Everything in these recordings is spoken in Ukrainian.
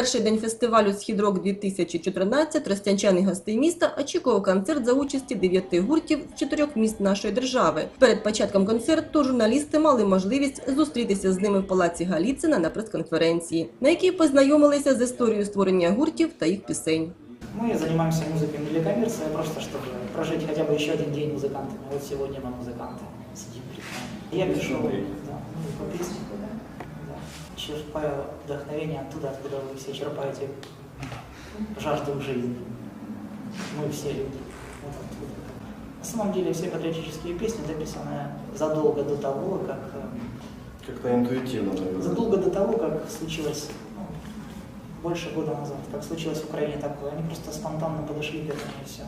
перший день фестивалю «Східрок 2014 Тростянчани гостей міста очікував концерт за участі дев'яти гуртів з чотирьох міст нашої держави. Перед початком концерту журналісти мали можливість зустрітися з ними в палаці Галіцина на прес-конференції, на якій познайомилися з історією створення гуртів та їх пісень. Мы занимаемся музыкой не для коммерции, а просто чтобы прожить хотя бы еще один день музыкантами. Вот сегодня мы музыканты сидим перед нами. Я пишу да, музыку, песни, да, Черпаю вдохновение оттуда, откуда вы все черпаете жажду жизни. Мы все люди. Вот оттуда. На самом деле все патриотические песни записаны задолго до того, как э, Как-то интуитивно, наверное. задолго до того, как случилось, ну, больше года назад, как случилось в Украине такое, они просто спонтанно подошли к этому и все.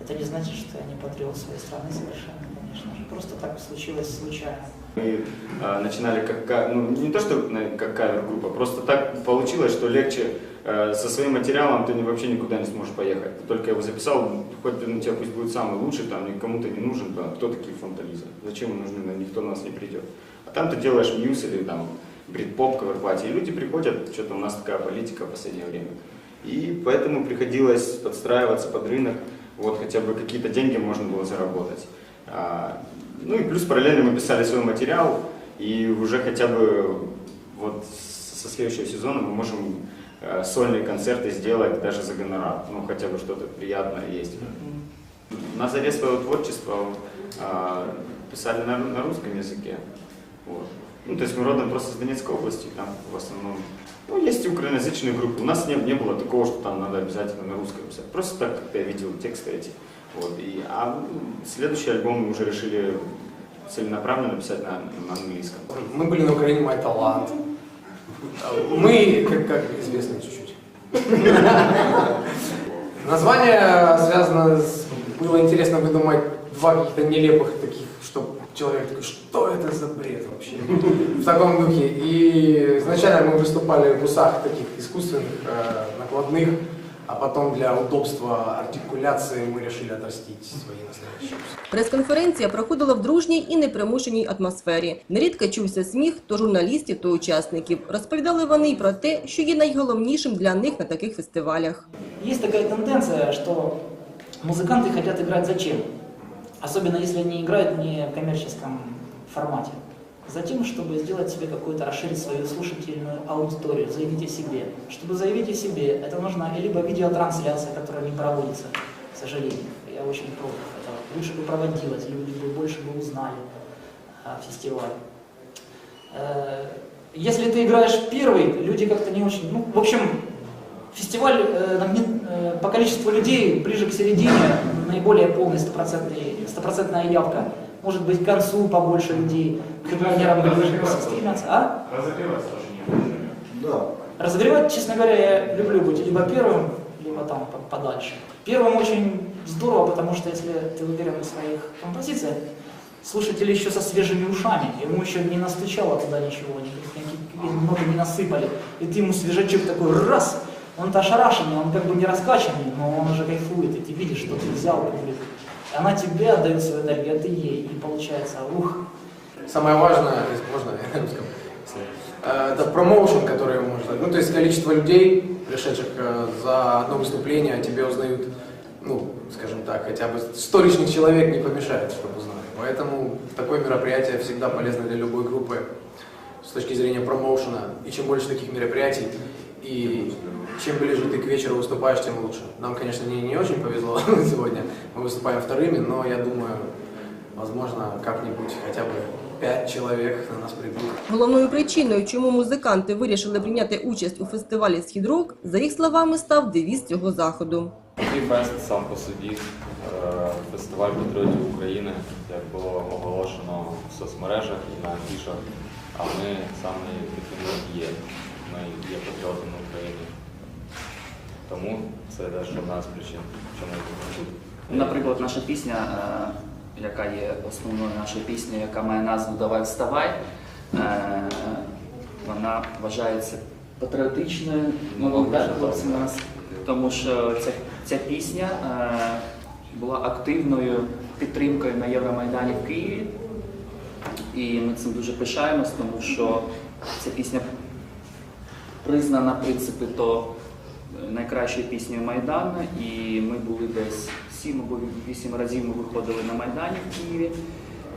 Это не значит, что я не патриот своей страны совершенно, конечно же. Просто так случилось случайно. Мы э, начинали как, ка- ну, не то что на- как кавер-группа, просто так получилось, что легче э, со своим материалом ты вообще никуда не сможешь поехать. Ты только его записал, хоть у тебя пусть будет самый лучший, там никому ты не нужен, да, кто такие фронтализы, зачем мы нужны, на никто на нас не придет. А там ты делаешь мьюз или там брит-поп, кавер-пати, и люди приходят, что-то у нас такая политика в последнее время. И поэтому приходилось подстраиваться под рынок, вот хотя бы какие-то деньги можно было заработать. Ну и плюс параллельно мы писали свой материал, и уже хотя бы вот со следующего сезона мы можем э, сольные концерты сделать даже за гонорар, ну хотя бы что-то приятное есть. На заре своего творчества а, писали на, на русском языке. Вот. Ну, то есть мы родом просто с Донецкой области, там в основном. Ну, есть и украиноязычные группы. У нас не, не было такого, что там надо обязательно на русском писать. Просто так как-то я видел тексты эти. Вот. И, а следующий альбом мы уже решили целенаправленно написать на, на английском. Мы были на Украине «Мой талант». Мы, как, как известно, чуть-чуть. Название связано с... Было интересно выдумать два каких-то нелепых таких, что человек такой, что это за бред вообще? В таком духе. И изначально мы выступали в усах таких искусственных, э, накладных, а потом для удобства артикуляции мы решили отрастить свои настоящие усы. Прес-конференція проходила в дружній і непримушеній атмосфері. Нерідко чувся сміх то журналістів, то учасників. Розповідали вони й про те, що є найголовнішим для них на таких фестивалях. Есть такая тенденция, что музыканты хотят играть зачем? Особенно если они играют не в коммерческом формате. Затем, чтобы сделать себе какую-то, расширить свою слушательную аудиторию, заявить о себе. Чтобы заявить о себе, это нужна либо видеотрансляция, которая не проводится, к сожалению. Я очень против этого. Лучше бы проводилась, люди бы больше бы узнали о фестивале. Э, Если ты играешь первый, люди как-то не очень... Ну, в общем, фестиваль э, э, по количеству людей ближе к середине наиболее полная стопроцентная явка. Может быть, к концу побольше людей, к пионерам ближе стремятся. А? Да. Разогревать, честно говоря, я люблю быть либо первым, либо там по- подальше. Первым очень здорово, потому что если ты уверен в своих композициях, слушатели еще со свежими ушами, ему еще не настучало туда ничего, ноты не насыпали, и ты ему свежачок такой раз, он-то ошарашенный, он как бы не раскачанный, но он уже кайфует, и ты видишь, что ты взял публику. Она тебе отдает свою энергию, а ты ей, и получается, ух, Самое важное, если можно, на русском, э, это промоушен, который можно, ну, то есть количество людей, пришедших э, за одно выступление, о тебе узнают, ну, скажем так, хотя бы 100 лишних человек не помешает, чтобы узнали. Поэтому такое мероприятие всегда полезно для любой группы с точки зрения промоушена. И чем больше таких мероприятий, и чем ближе ты к вечеру выступаешь, тем лучше. Нам, конечно, не, не очень повезло сегодня, мы выступаем вторыми, но я думаю, возможно, как-нибудь хотя бы пять человек на нас придут. Головною причиною, чому музиканти вирішили прийняти участь у фестивалі «Східрок», за їх словами, став девіз цього заходу. Фест сам по собі, е, фестиваль патріотів України, як було оголошено в соцмережах і на афішах, а ми саме такими і є. Ми є патріотами України. Тому це теж одна з причин, чому ми тут. Наприклад, наша пісня, е, яка є основною нашою піснею, яка має назву Давай вставай, е, вона вважається патріотичною, Ну, ну, хлопці нас, тому що ця, ця пісня була активною підтримкою на Євромайдані в Києві. І ми цим дуже пишаємось, тому що ця пісня признана, в принципі, то найкращою піснею Майдану. І ми були десь сім або вісім разів ми виходили на Майдані в Києві.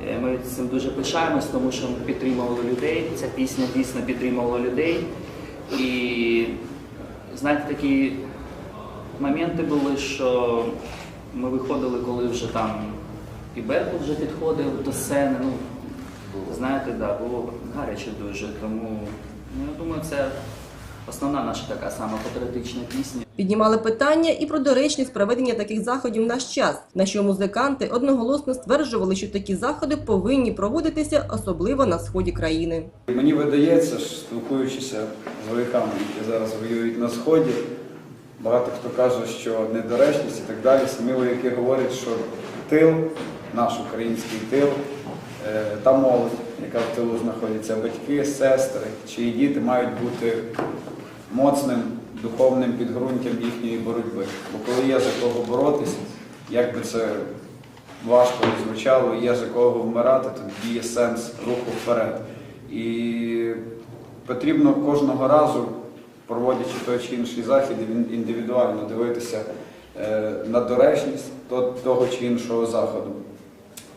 Е, Ми цим дуже пишаємось, тому що ми підтримували людей. Ця пісня дійсно підтримувала людей. І знаєте, такі моменти були, що ми виходили, коли вже там і Беркут вже підходив до сцени. Ну, знаєте, да, було гаряче дуже. Тому ну, я думаю, це основна наша така сама патріотична пісня. Піднімали питання і про доречність проведення таких заходів в наш час, на що музиканти одноголосно стверджували, що такі заходи повинні проводитися особливо на сході країни. Мені видається, що спілкуючися з вояками, які зараз воюють на сході, багато хто каже, що недоречність і так далі. Самі вояки говорять, що тил, наш український тил, е, та молодь, яка в тилу знаходиться, батьки, сестри, чиї діти мають бути моцним духовним підґрунтям їхньої боротьби. Бо коли є за кого боротися, як би це важко не звучало, є за кого вмирати, тоді є сенс руху вперед. І потрібно кожного разу, проводячи той чи інший захід, індивідуально дивитися е, на доречність того чи іншого заходу.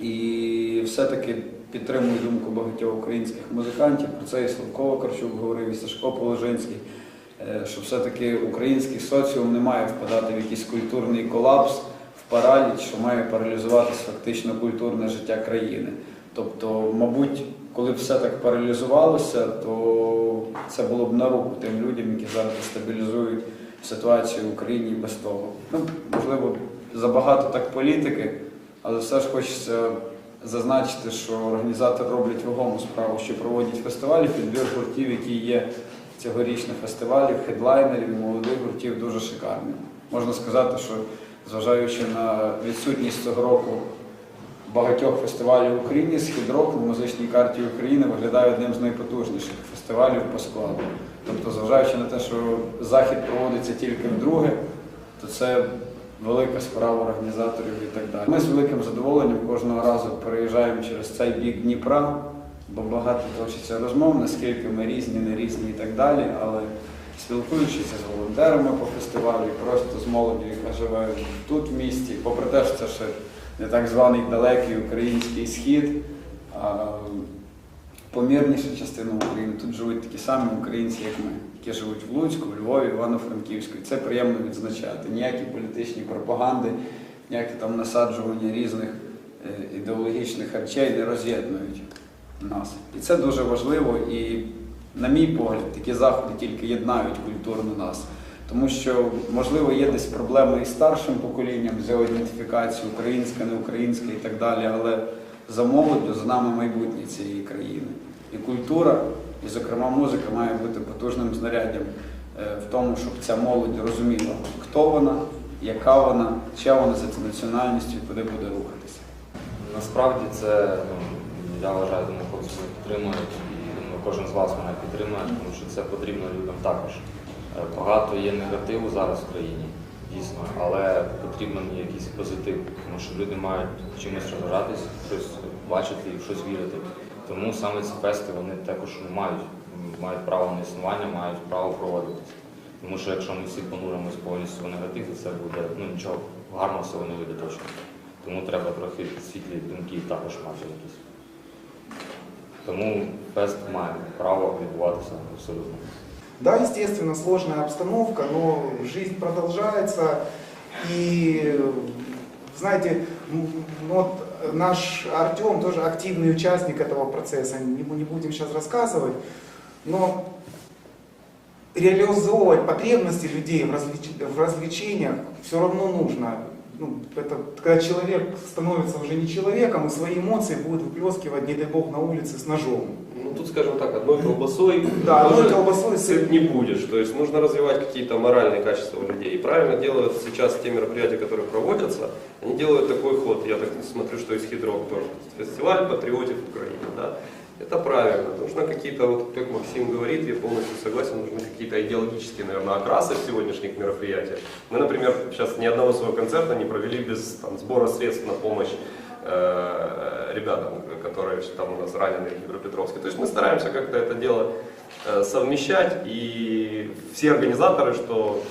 І все-таки підтримую думку багатьох українських музикантів. Про це і Славко Вакарчук говорив, і Сашко Положинський, що все-таки український соціум не має впадати в якийсь культурний колапс, в параліч, що має паралізуватись фактично культурне життя країни. Тобто, мабуть, коли б все так паралізувалося, то це було б на руку тим людям, які зараз стабілізують ситуацію в Україні без того. Ну, можливо, забагато так політики, але все ж хочеться зазначити, що організатори роблять вагому справу, що проводять фестивалі, підбір гуртів, які є цьогорічних фестивалів, хедлайнерів, молодих гуртів дуже шикарний. Можна сказати, що зважаючи на відсутність цього року багатьох фестивалів в Україні, схід-рок на музичній карті України виглядає одним з найпотужніших фестивалів по складу. Тобто, зважаючи на те, що захід проводиться тільки вдруге, то це велика справа організаторів і так далі. Ми з великим задоволенням кожного разу переїжджаємо через цей бік Дніпра, бо багато точиться розмов, наскільки ми різні, не різні і так далі. Але спілкуючися з волонтерами по фестивалю, просто з молоддю, яка живе тут в місті, попри те, що це ще не так званий далекий український схід, помірніша частина України. Тут живуть такі самі українці, як ми, які живуть в Луцьку, в Львові, Івано-Франківську. Це приємно відзначати. Ніякі політичні пропаганди, ніякі там насаджування різних е, ідеологічних речей не роз'єднують нас. І це дуже важливо. І, на мій погляд, такі заходи тільки єднають культурно нас. Тому що, можливо, є десь проблеми із старшим поколінням, з його ідентифікацією, українська, не українська і так далі, але за молоддю, за нами майбутнє цієї країни. І культура, і, зокрема, музика має бути потужним знаряддям е, в тому, щоб ця молодь розуміла, хто вона, яка вона, чия вона за національністю і куди буде рухатися. Насправді це, ну, я вважаю, і думаю, кожен з вас мене підтримує, тому що це потрібно людям також. Е, Багато є негативу зараз в країні, дійсно, але потрібен якийсь позитив, тому що люди мають чимось розважатись, щось бачити і в щось вірити. Тому саме ці фести вони також ну, мають, мають право на існування, мають право проводитися. Тому що якщо ми всі понуримось повністю в негатив, то це буде ну, нічого гарного з цього не вийде точно. Тому треба трохи світлі думки також мати якісь. Тому фест має право відбуватися абсолютно. Да, естественно, сложная обстановка, но жизнь продолжается. И, знаете, вот наш Артем тоже активный участник этого процесса, не, бу- не будем сейчас рассказывать, но реализовывать потребности людей в, развлеч- в развлечениях все равно нужно. Ну, это когда человек становится уже не человеком и свои эмоции будет выплескивать, не дай бог, на улице с ножом. Ну тут, скажем так, одной колбасой Да, тоже одной колбасой сыт не будешь. То есть нужно развивать какие-то моральные качества у людей. И правильно делают сейчас те мероприятия, которые проводятся, они делают такой ход. Я так смотрю, что из Хидрок тоже. Фестиваль патриотов Украины. Да? Это правильно. Нужно какие-то, вот как Максим говорит, я полностью согласен, нужны какие-то идеологические, наверное, окрасы в сегодняшних мероприятиях. Мы, например, сейчас ни одного своего концерта не провели без там, сбора средств на помощь э, ребятам, которые там у нас ранены в Днепропетровске. То есть мы стараемся как-то это дело э, совмещать, и все организаторы, что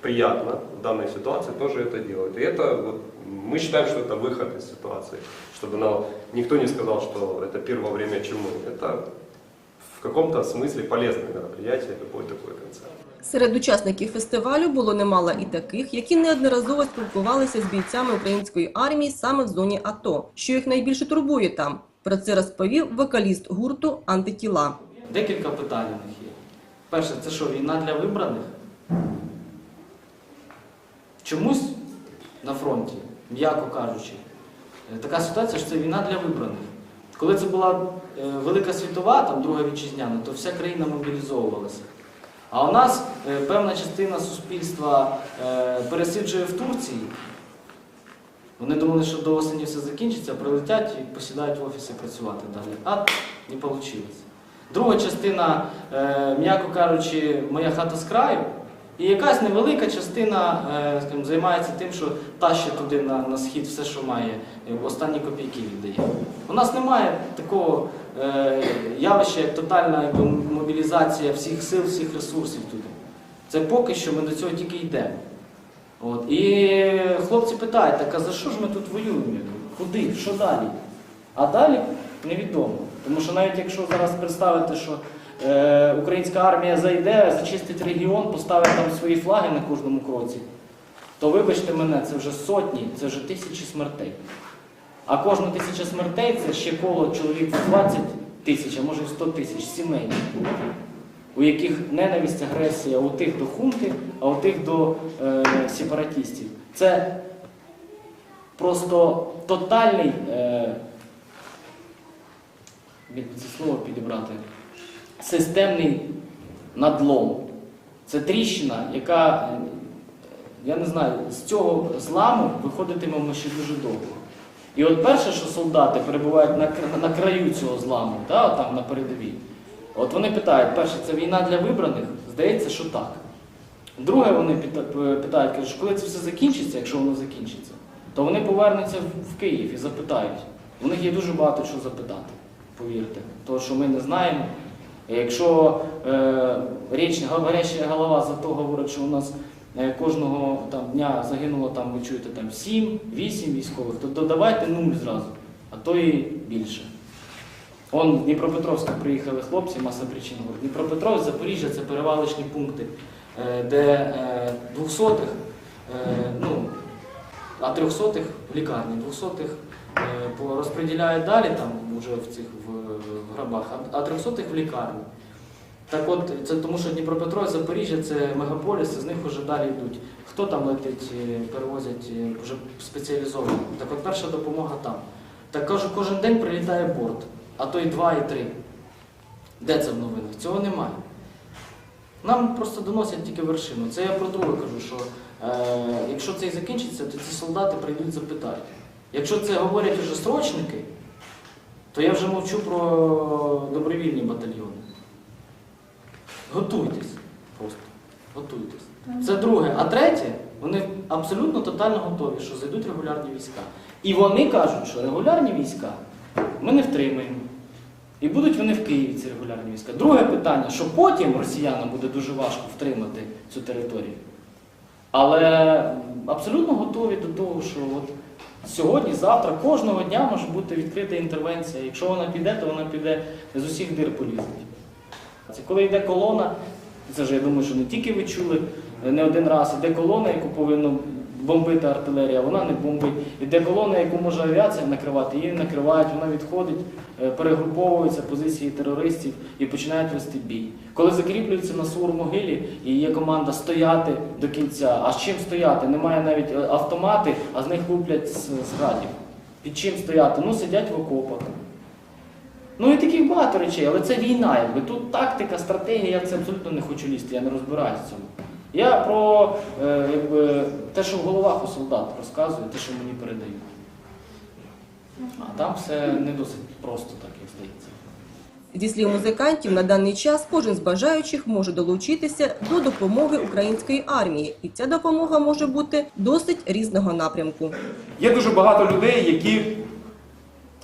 приятно в данной ситуации, тоже это делают. И это вот, мы считаем, что это выход из ситуации, чтобы нам никто не сказал, что это пир во время чумы. Это в каком-то смысле полезное мероприятие, любой такой концерт. Серед учасників фестивалю було немало і таких, які неодноразово спілкувалися з бійцями української армії саме в зоні АТО, що їх найбільше турбує там. Про це розповів вокаліст гурту Антитіла. Декілька питань у них є. Перше, це що, війна для вибраних? Чомусь на фронті, м'яко кажучи, е, така ситуація, що це війна для вибраних. Коли це була е, Велика світова, там Друга вітчизняна, то вся країна мобілізовувалася. А у нас е, певна частина суспільства пересиджує в Турції. Вони думали, що до осені все закінчиться, прилетять і посідають в офіси працювати далі. А не вийшло. Друга частина, м'яко кажучи, моя хата з краю. І якась невелика частина е, скажімо, займається тим, що тащить туди на, на схід все, що має, е, останні копійки віддає. У нас немає такого е, явища, як тотальна якби, мобілізація всіх сил, всіх ресурсів туди. Це поки що ми до цього тільки йдемо. От. І хлопці питають, так а за що ж ми тут воюємо? Куди? Що далі? А далі невідомо. Тому що навіть якщо зараз представити, що е, українська армія зайде, зачистить регіон, поставить там свої флаги на кожному кроці, то вибачте мене, це вже сотні, це вже тисячі смертей. А кожна тисяча смертей це ще коло чоловік 20 тисяч, а може 100 тисяч сімей, у яких ненависть, агресія у тих до хунти, а у тих до е, сепаратістів. Це просто тотальний, е, як би це слово підібрати, системний надлом. Це тріщина, яка, е, я не знаю, з цього зламу виходитимемо ще дуже довго. І от перше, що солдати перебувають на, на краю цього зламу, да, там на передовій, от вони питають, перше, це війна для вибраних? Здається, що так. Друге, вони питають, кажуть, коли це все закінчиться, якщо воно закінчиться, то вони повернуться в- Київ і запитають. У них є дуже багато чого запитати, повірте. Того, що ми не знаємо. Якщо е, річ гаряча голова за то говорить, що у нас е, кожного там, дня загинуло там, ви чуєте, там 7-8 військових, то додавайте нуль зразу, а то і більше. Он з Дніпропетровська приїхали хлопці, маса причин говорить. Дніпропетровськ, Запоріжжя це перевалочні пункти, е, де е, двохсотих, ну, а трьохсотих в лікарні, двохсотих розподіляють далі там вже в цих в, в гробах, а- а трьохсотих в лікарні. Так от, це тому що Дніпропетровськ, Запоріжжя це мегаполіси, з них вже далі йдуть. Хто там летить, е, перевозять е, вже спеціалізовано. Так от перша допомога там. Так кажу, кожен день прилітає борт, а то і два, і три. Де це в новинах? Цього немає. Нам просто доносять тільки вершину. Це я про друге кажу, що е, якщо це і закінчиться, то ці солдати прийдуть запитають. Якщо це говорять вже срочники, то я вже мовчу про добровільні батальйони. Готуйтесь просто. Готуйтесь. Це друге. А третє, вони абсолютно тотально готові, що зайдуть регулярні війська. І вони кажуть, що регулярні війська ми не втримаємо. І будуть вони в Києві, ці регулярні війська. Друге питання, що потім росіянам буде дуже важко втримати цю територію. Але абсолютно готові до того, що от сьогодні, завтра, кожного дня може бути відкрита інтервенція. Якщо вона піде, то вона піде з усіх дир полізуть. Це коли йде колона, це ж я думаю, що не тільки ви чули е, не один раз, іде колона, яку повинна бомбити артилерія, вона не бомбить. Іде колона, яку може авіація накривати, її накривають, вона відходить, е, перегруповуються позиції терористів і починають вести бій. Коли закріплюються на сур-могилі і є команда стояти до кінця. А з чим стояти? Немає навіть е, автомати, а з них луплять з градів. Під чим стояти? Ну, сидять в окопах. Ну і таких багато речей, але це війна, якби тут тактика, стратегія, я в це абсолютно не хочу лізти, я не розбираюся в цьому. Я про е, якби, те, що в головах у солдат розказую, те, що мені передають. А там все не досить просто так, як здається. Зі слів музикантів, на даний час кожен з бажаючих може долучитися до допомоги української армії, і ця допомога може бути досить різного напрямку. Є дуже багато людей, які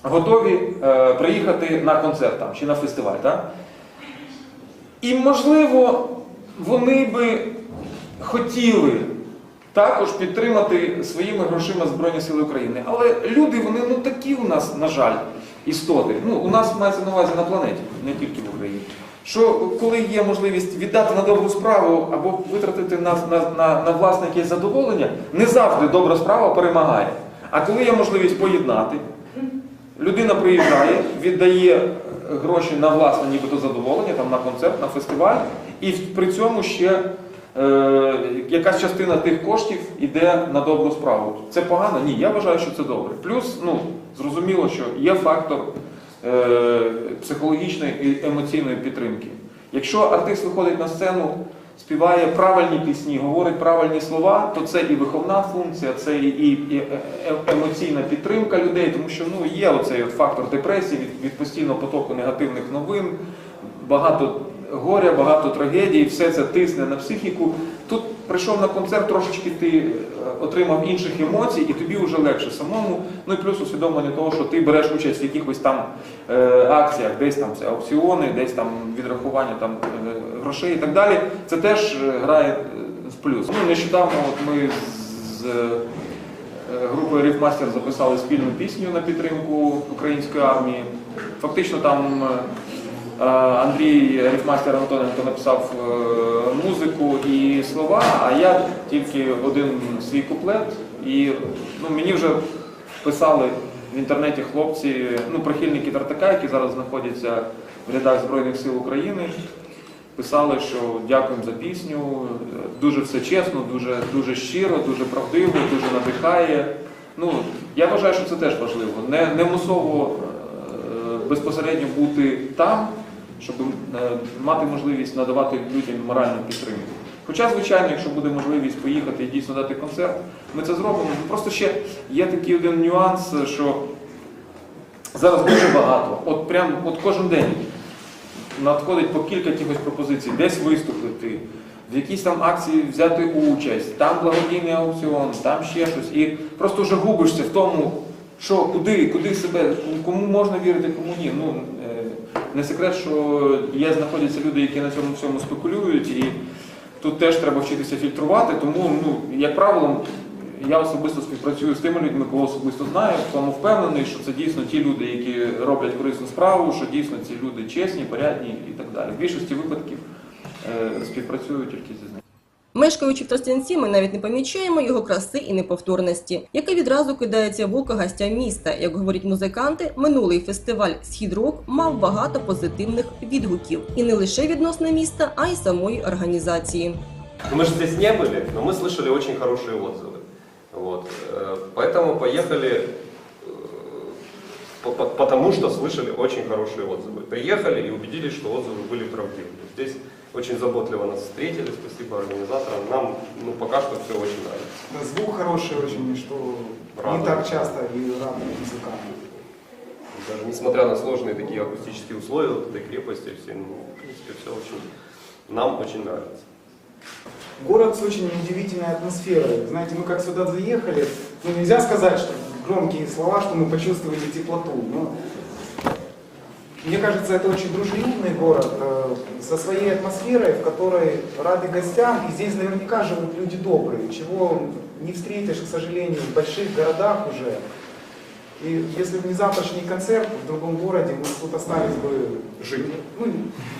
готові е, приїхати на концерт там, чи на фестиваль. Так? І, можливо, вони би хотіли також підтримати своїми грошима Збройні Сили України. Але люди, вони ну такі у нас, на жаль, істоти. Ну, у нас мається на увазі на планеті, не тільки в Україні. Що коли є можливість віддати на добру справу або витратити на, на, на, на власне якесь задоволення, не завжди добра справа перемагає. А коли є можливість поєднати, людина приїжджає, віддає гроші на власне нібито задоволення, там, на концерт, на фестиваль, і при цьому ще якась частина тих коштів йде на добру справу. Це погано? Ні, я вважаю, що це добре. Плюс, ну, зрозуміло, що є фактор е, психологічної і емоційної підтримки. Якщо артист виходить на сцену, співає правильні пісні, говорить правильні слова, то це і виховна функція, це і, е- е- емоційна підтримка людей, тому що ну, є оцей от фактор депресії від, від постійного потоку негативних новин, багато горя, багато трагедій, все це тисне на психіку. Тут прийшов на концерт, трошечки ти е, отримав інших емоцій, і тобі вже легше самому. Ну і плюс усвідомлення того, що ти береш участь в якихось там е, акціях, десь там це аукціони, десь там відрахування там е, грошей і так далі. Це теж грає в плюс. Ну, нещодавно от ми з групою Рифмастер записали спільну пісню на підтримку української армії. Фактично там Андрій Рифмастер Антоненко написав е, музику і слова, а я тільки один свій куплет. І ну, мені вже писали в інтернеті хлопці, ну, прихильники Тартака, які зараз знаходяться в рядах Збройних сил України. Писали, що дякуємо за пісню, дуже все чесно, дуже, дуже щиро, дуже правдиво, дуже надихає. Ну, я вважаю, що це теж важливо. Не, не мусово е, безпосередньо бути там, щоб е, мати можливість надавати людям моральну підтримку. Хоча, звичайно, якщо буде можливість поїхати і дійсно дати концерт, ми це зробимо. Просто ще є такий один нюанс, що зараз дуже багато, от прям от кожен день надходить по кілька якихось пропозицій, десь виступити, в якійсь там акції взяти участь, там благодійний аукціон, там ще щось. І просто вже губишся в тому, що куди, куди себе, кому можна вірити, кому ні. Ну, не секрет, що є, знаходяться люди, які на цьому всьому спекулюють, і тут теж треба вчитися фільтрувати. Тому, ну, як правило, я особисто співпрацюю з тими людьми, кого особисто знаю, в тому впевнений, що це дійсно ті люди, які роблять корисну справу, що дійсно ці люди чесні, порядні і так далі. В більшості випадків е, співпрацюю тільки зі ними. Мешкаючи в Тростянці, ми навіть не помічаємо його краси і неповторності, яке відразу кидається в око гостям міста. Як говорять музиканти, минулий фестиваль Східрок мав багато позитивних відгуків, і не лише відносно міста, а й самої організації. Мы же здесь не были, но мы слышали очень хорошие отзывы. Вот. э, Поэтому поехали, э, по- по- потому что слышали очень хорошие отзывы. Приехали и убедились, что отзывы были правдивыми. Здесь очень заботливо нас встретили, спасибо организаторам. Нам ну, пока что все очень нравится. Да, Звук хороший очень, что не Радует. так часто и радует музыкантов. Даже несмотря на сложные такие акустические условия вот этой крепости, все, ну, в принципе, все очень, нам очень нравится. Город с очень удивительной атмосферой. Знаете, мы как сюда заехали, ну нельзя сказать, что громкие слова, что мы почувствовали теплоту. Но мне кажется, это очень дружелюбный город э, со своей атмосферой, в которой рады гостям. И здесь наверняка живут люди добрые, чего не встретишь, к сожалению, в больших городах уже. И если бы не завтрашний концерт в другом городе, мы тут остались бы Жить. ну,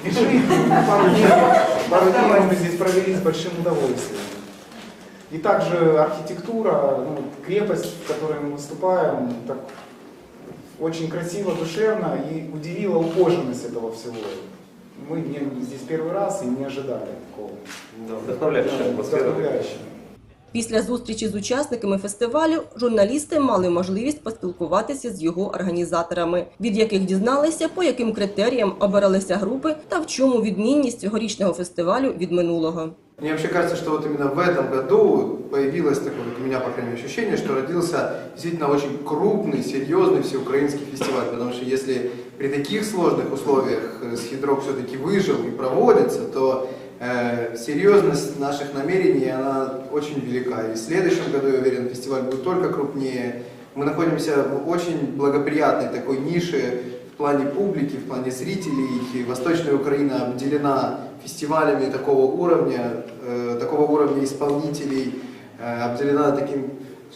не жить, пару дней, пару дней мы здесь провели с большим удовольствием. И также архитектура, ну, крепость, в которой мы выступаем, так очень красиво, душевно и удивила ухоженность этого всего. Мы не- здесь первый раз и не ожидали такого. Да, вдохновляющая Да, атмосфера. вдохновляюще. Після зустрічі з учасниками фестивалю журналісти мали можливість поспілкуватися з його організаторами, від яких дізналися, по яким критеріям обиралися групи та в чому відмінність цьогорічного фестивалю від минулого. Мне вообще кажется, что вот именно в этом году появилось такое, вот у меня, по крайней мере, ощущение, что родился действительно очень крупный, серьезный всеукраинский фестиваль. Потому что если при таких сложных условиях э, Схидрок все-таки выжил и проводится, то э, серьезность наших намерений, она очень велика. И в следующем году, я уверен, фестиваль будет только крупнее. Мы находимся в очень благоприятной такой нише в плане публики, в плане зрителей. И Восточная Украина обделена фестивалями такого уровня, э, такого уровня исполнителей, э, обделена таким...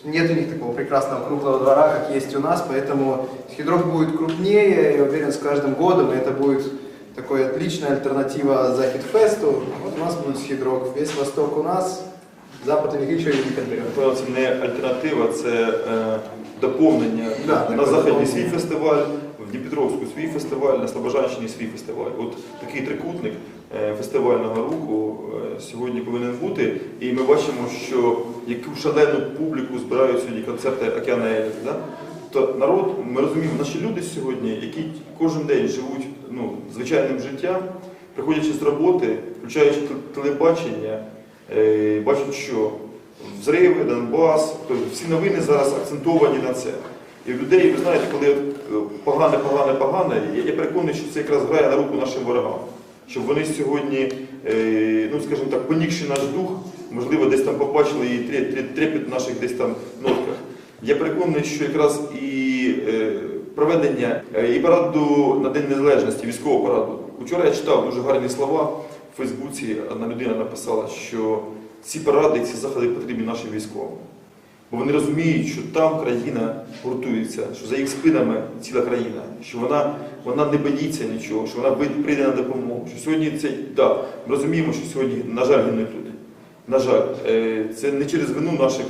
Нет у них такого прекрасного круглого двора, как есть у нас, поэтому Хидрок будет крупнее, я уверен, с каждым годом, и это будет такой отличная альтернатива Захидфесту. Вот у нас будет Хидрок, весь Восток у нас, Запад не конкурент. Напевно, це не альтернатива, це е, доповнення. Да, на Заході свій фестиваль, в Дніпропетровську свій фестиваль, на Слобожанщині свій фестиваль. От такий трикутник е, фестивального руху е, сьогодні повинен бути. І ми бачимо, що яку шалену публіку збирають сьогодні концерти Океана Еліт. Да? То народ, ми розуміємо, наші люди сьогодні, які кожен день живуть ну, звичайним життям, приходячи з роботи, включаючи телебачення, е, бачать, що взриви, Донбас, всі новини зараз акцентовані на це. І людей, ви знаєте, коли е, погане, погане, погане, я, переконаний, що це якраз грає на руку нашим ворогам. Щоб вони сьогодні, е, ну скажімо так, понікши наш дух, можливо, десь там побачили і трепет наших десь там нотках. Я переконаний, що якраз і проведення е, і параду на День Незалежності, військового параду. Вчора я читав дуже гарні слова в Фейсбуці. Одна людина написала, що ці паради, ці заходи потрібні нашим військовим. Бо вони розуміють, що там країна гуртується, що за їх спинами ціла країна, що вона, вона не боїться нічого, що вона прийде на допомогу. Що сьогодні це да, ми розуміємо, що сьогодні, на жаль, гинуть люди. На жаль, е, це не через вину наших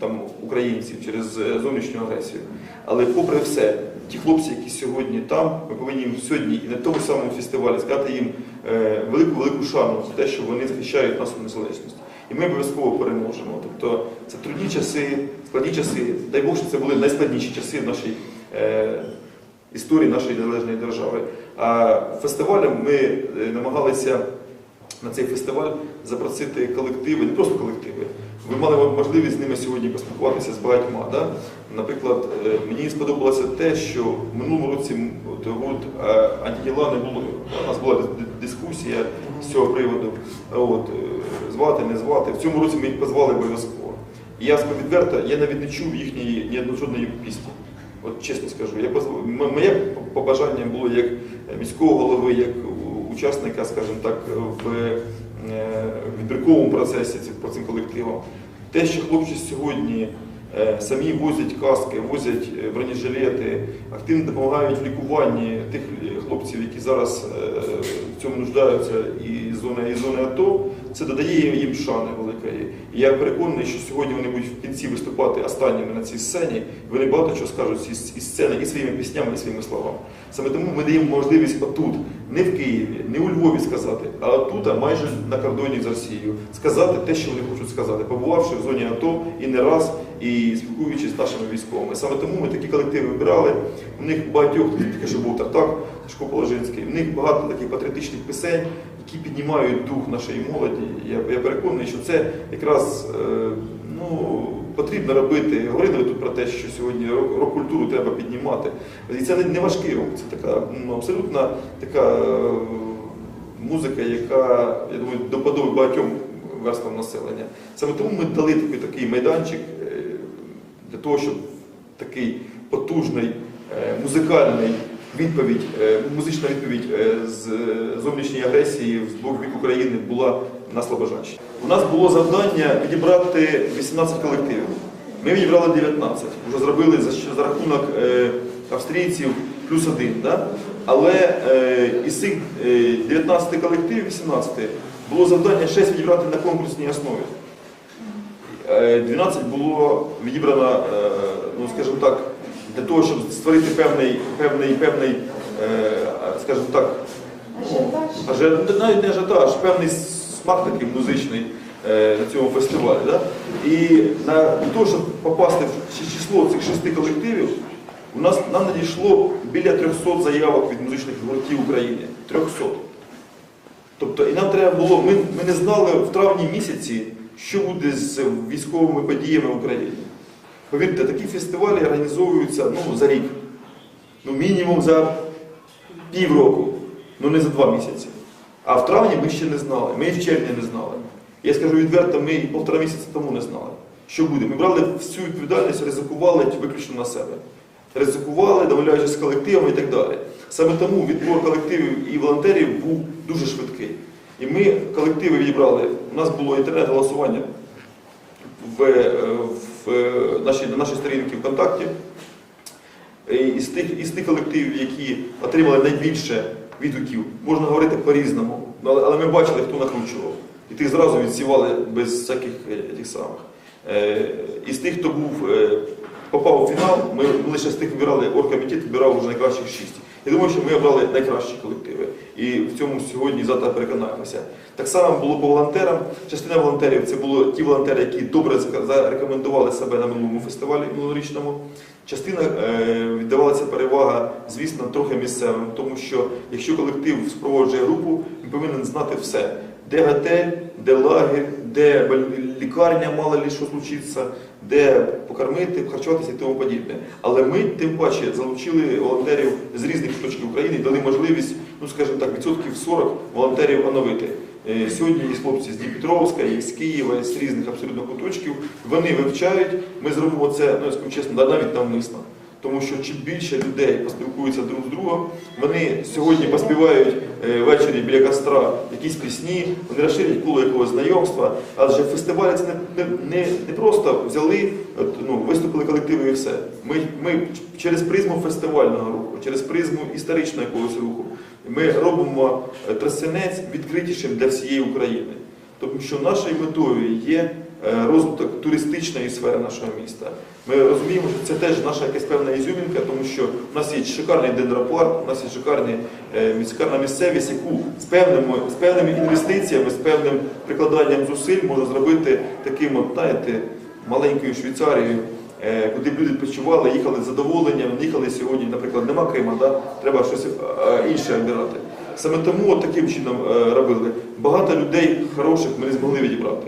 там, українців, через е, зовнішню агресію. Але попри все, ті хлопці, які сьогодні там, ми повинні їм сьогодні і на тому самому фестивалі сказати їм велику-велику шану за те, що вони захищають нашу незалежність. І ми обов'язково переможемо. Тобто це трудні часи, складні часи. Дай Бог, що це були найскладніші часи в нашій е, історії нашої незалежної держави. А фестивалем ми е, намагалися на цей фестиваль запросити колективи, не просто колективи. Ви мали можливість з ними сьогодні поспілкуватися з багатьма. Да? Наприклад, е, мені сподобалося те, що в минулому році от, е, антитіла не було. У нас була дискусія з цього приводу. От, е, звати, не звати. В цьому році ми їх позвали обов'язково. І я відверто, я навіть не чув їхньої ні одної жодної пісні. От чесно скажу, я позв... м- моє побажання було як міського голови, як учасника, скажімо так, в е, відбірковому процесі по цим колективам. Те, що хлопці сьогодні е, самі возять каски, возять е, бронежилети, активно допомагають в лікуванні тих е, хлопців, які зараз е, в цьому нуждаються і зони, і зони АТО, це додає їм шани великої. І я переконаний, що сьогодні вони будуть в кінці виступати останніми на цій сцені, вони багато чого скажуть із сцени і своїми піснями, і своїми словами. Саме тому ми даємо можливість отут, не в Києві, не у Львові сказати, а отут, а майже на кордоні з Росією, сказати те, що вони хочуть сказати, побувавши в зоні АТО і не раз, і спілкуючись з нашими військовими. Саме тому ми такі колективи вибирали. У них багатьох, таке, що був Тартак, Шко Положинський, в них багато таких патріотичних пісень, які піднімають дух нашої молоді. Я, я переконаний, що це якраз е, ну, потрібно робити. Говорили тут про те, що сьогодні рок- рок-культуру треба піднімати. І це не, важкий рок, це така ну, абсолютно така е, музика, яка, я думаю, до подоби багатьом верствам населення. Саме тому ми дали такий, такий майданчик е, для того, щоб такий потужний е, музикальний відповідь, музична відповідь з зовнішньої агресії з боку України була на Слобожанщині. У нас було завдання відібрати 18 колективів. Ми відібрали 19. Вже зробили за, рахунок е, австрійців плюс один. Да? Але е, із цих е, 19 колективів, 18, було завдання 6 відібрати на конкурсній основі. Е, 12 було відібрано, е, ну скажімо так, для того, щоб створити певний, певний, певний, е, скажімо так, ажіотаж. навіть не ажіотаж, певний смак такий музичний. е, на цьому фестивалі. І на того, щоб попасти в число цих шести колективів, у нас нам надійшло біля 300 заявок від музичних гуртів України. 300. Тобто, і нам треба було, ми, ми не знали в травні місяці, що буде з військовими подіями в Україні. Повірте, такі фестивалі організовуються ну, за рік. Ну, мінімум за півроку, ну не за два місяці. А в травні ми ще не знали, ми і в червні не знали. Я скажу відверто, ми і півтора місяці тому не знали, що буде. Ми брали всю відповідальність, ризикували виключно на себе. Ризикували, домовляючись з колективами і так далі. Саме тому відбор колективів і волонтерів був дуже швидкий. І ми колективи відібрали. У нас було інтернет-голосування в, е, в е, нашій, на нашій сторінці ВКонтакті. І Із тих, із тих колективів, які отримали найбільше відгуків, можна говорити по-різному, але, але ми бачили, хто накручував. І тих зразу відсівали без всяких е, тих самих. Е, із тих, хто був, е, попав у фінал, ми, ми лише з тих вибирали, оргкомітет вибирав вже найкращих шість. Я думаю, що ми обрали найкращі колективи. І в цьому сьогодні завтра переконаємося. Так само було по волонтерам. Частина волонтерів це були ті волонтери, які добре зарекомендували себе на минулому фестивалі минулорічному. Частина е, віддавалася перевага, звісно, трохи місцевим, тому що якщо колектив супроводжує групу, він повинен знати все. Де готель, де лагерь, де лікарня, мало ли що случиться, де покормити, харчуватися і тому подібне. Але ми тим паче залучили волонтерів з різних куточків України і дали можливість, ну скажімо так, відсотків 40 волонтерів оновити. Е, Сьогодні є хлопці з Дніпетровська, є з Києва, з різних абсолютно куточків. Вони вивчають. Ми зробимо це, ну я скажу чесно, навіть навмисно. Тому що чим більше людей поспілкуються друг з другом, вони сьогодні поспівають е, ввечері біля костра якісь пісні, вони розширять коло якогось знайомства. Адже фестивалі це не, не, не, просто взяли, ну, виступили колективи і все. Ми, ми через призму фестивального руху, через призму історичного якогось руху, ми робимо е, відкритішим для всієї України. Тому що нашою метою є е, розвиток туристичної сфери нашого міста. Ми розуміємо, що це теж наша якась певна ізюмінка, тому що у нас є шикарний дендропарк, у нас є шикарні, е, шикарна місцевість, яку з певними, з певними інвестиціями, з певним прикладанням зусиль можна зробити таким, от, знаєте, маленькою Швейцарією, е, куди б люди відпочивали, їхали з задоволенням, їхали сьогодні, наприклад, нема Крима, да? треба щось е, інше обирати. Саме тому от таким чином е, робили. Багато людей хороших ми не змогли відібрати.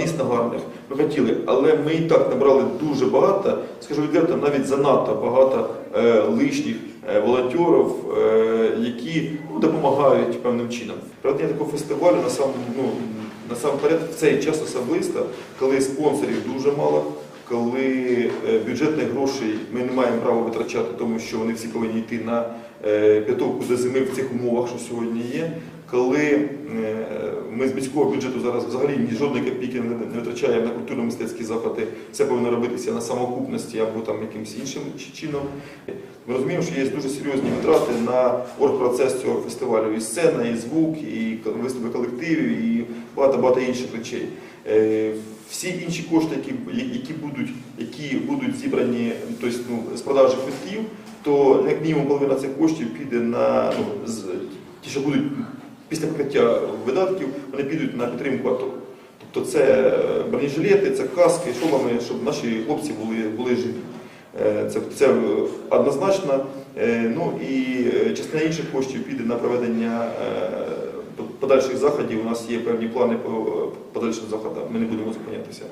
Дійсно гарних. Ми хотіли, але ми і так набрали дуже багато, скажу відверто, навіть занадто багато е, лишніх е, волонтерів, е, які ну, допомагають певним чином. Проведення такого фестивалю насам, ну, насамперед в цей час особисто, коли спонсорів дуже мало. Коли е, бюджетних грошей ми не маємо права витрачати, тому що вони всі повинні йти на е, підготовку до зими в цих умовах, що сьогодні є. Коли е, ми з міського бюджету зараз взагалі ні жодної копійки не витрачаємо на культурно-мистецькі заходи, це повинно робитися на самоокупності або там якимось іншим чином. Ми розуміємо, що є дуже серйозні витрати на оргпроцес цього фестивалю. І сцена, і звук, і виступи колективів, і багато-багато інших речей. Е, Всі інші кошти, які, які, будуть, які будуть зібрані тобто, ну, з продажі квитків, то як мінімум половина цих коштів піде на ну, з, ті, що будуть після покриття видатків, вони підуть на підтримку АТО. Тобто це бронежилети, це каски, шоломи, щоб наші хлопці були, були живі. Е, Це, це однозначно. Е, Ну і е, частина інших коштів піде на проведення е, подальших заходів. У нас є певні плани по подальшим заходам. Ми не будемо зупинятися.